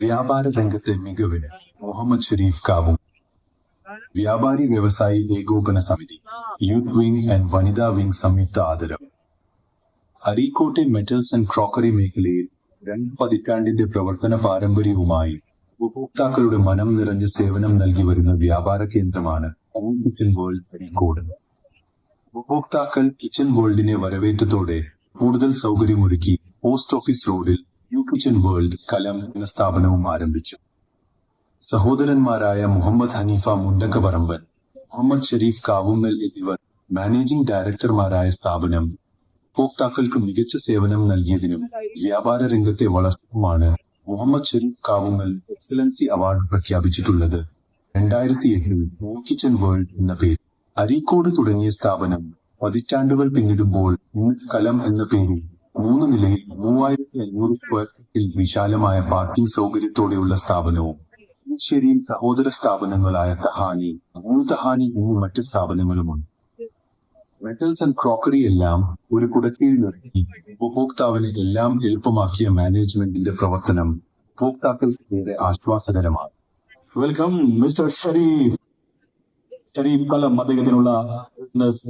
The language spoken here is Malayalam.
വ്യാപാര രംഗത്തെ മികവിന് മുഹമ്മദ് ഷരീഫ് കാവും. വ്യാപാരി വ്യവസായി ഏകോപന സമിതി യൂത്ത് വിംഗ് ആൻഡ് വനിതാ വിംഗ് സംയുക്ത ആദരം. അരീക്കോട്ടെ മെറ്റൽസ് ആൻഡ് ക്രോക്കറി മേഖലയിൽ രണ്ട് പതിറ്റാണ്ടിന്റെ പ്രവർത്തന പാരമ്പര്യവുമായി ഉപഭോക്താക്കളുടെ മനം നിറഞ്ഞ സേവനം നൽകി വരുന്ന വ്യാപാര കേന്ദ്രമാണ് കിച്ചൻ വേൾഡ് അരീക്കോട്. ഉപഭോക്താക്കൾ കിച്ചൻ വേൾഡിനെ വരവേറ്റത്തോടെ കൂടുതൽ സൗകര്യമൊരുക്കി പോസ്റ്റ് ഓഫീസ് റോഡിൽ യു കിച്ചൻ വേൾഡ് കലം എന്ന സ്ഥാപനവും ആരംഭിച്ചു. സഹോദരന്മാരായ മുഹമ്മദ് ഹനീഫ മുണ്ടക്കപറമ്പൻ മുഹമ്മദ് ഷെരീഫ് കാവുമ്മൽ എന്നിവർ മാനേജിംഗ് ഡയറക്ടർമാരായ സ്ഥാപനം ഉപഭോക്താക്കൾക്ക് മികച്ച സേവനം നൽകിയതിനും വ്യാപാര രംഗത്തെ വളർത്തുമാണ് മുഹമ്മദ് ഷെരീഫ് കാവുമ്മൽ എക്സലൻസി അവാർഡ് പ്രഖ്യാപിച്ചിട്ടുള്ളത്. രണ്ടായിരത്തി എട്ടിൽ ന്യൂ കിച്ചൻ വേൾഡ് എന്ന പേര് അരീക്കോട് തുടങ്ങിയ സ്ഥാപനം പതിറ്റാണ്ടുകൾ പിന്നിടുമ്പോൾ ഇന്ന് കലം എന്ന പേരിൽ മൂന്ന് നിലയിൽ മൂവായിരത്തി അഞ്ഞൂറ് സ്ക്വയർ ഫീറ്റിൽ വിശാലമായ പാർക്കിംഗ് സൗകര്യത്തോടെയുള്ള സ്ഥാപനവും ശരിയിൽ സഹോദര സ്ഥാപനങ്ങളായ തഹാനി ന്യൂ തഹാനി എന്നീ മറ്റ് സ്ഥാപനങ്ങളുമുണ്ട്. മെറ്റൽസ് ആൻഡ് ക്രോക്കറി എല്ലാം ഒരു കുടക്കീഴിൽ നിർത്തി ഉപഭോക്താവിന് എല്ലാം എളുപ്പമാക്കിയ മാനേജ്മെന്റിന്റെ പ്രവർത്തനം ഉപഭോക്താക്കൾക്ക് ഏറെ ആശ്വാസകരമാണ്. വെൽക്കം മിസ്റ്റർ ഷരീഫ് ഷരീഫ് കലം അദ്ദേഹത്തിനുള്ള ബിസിനസ്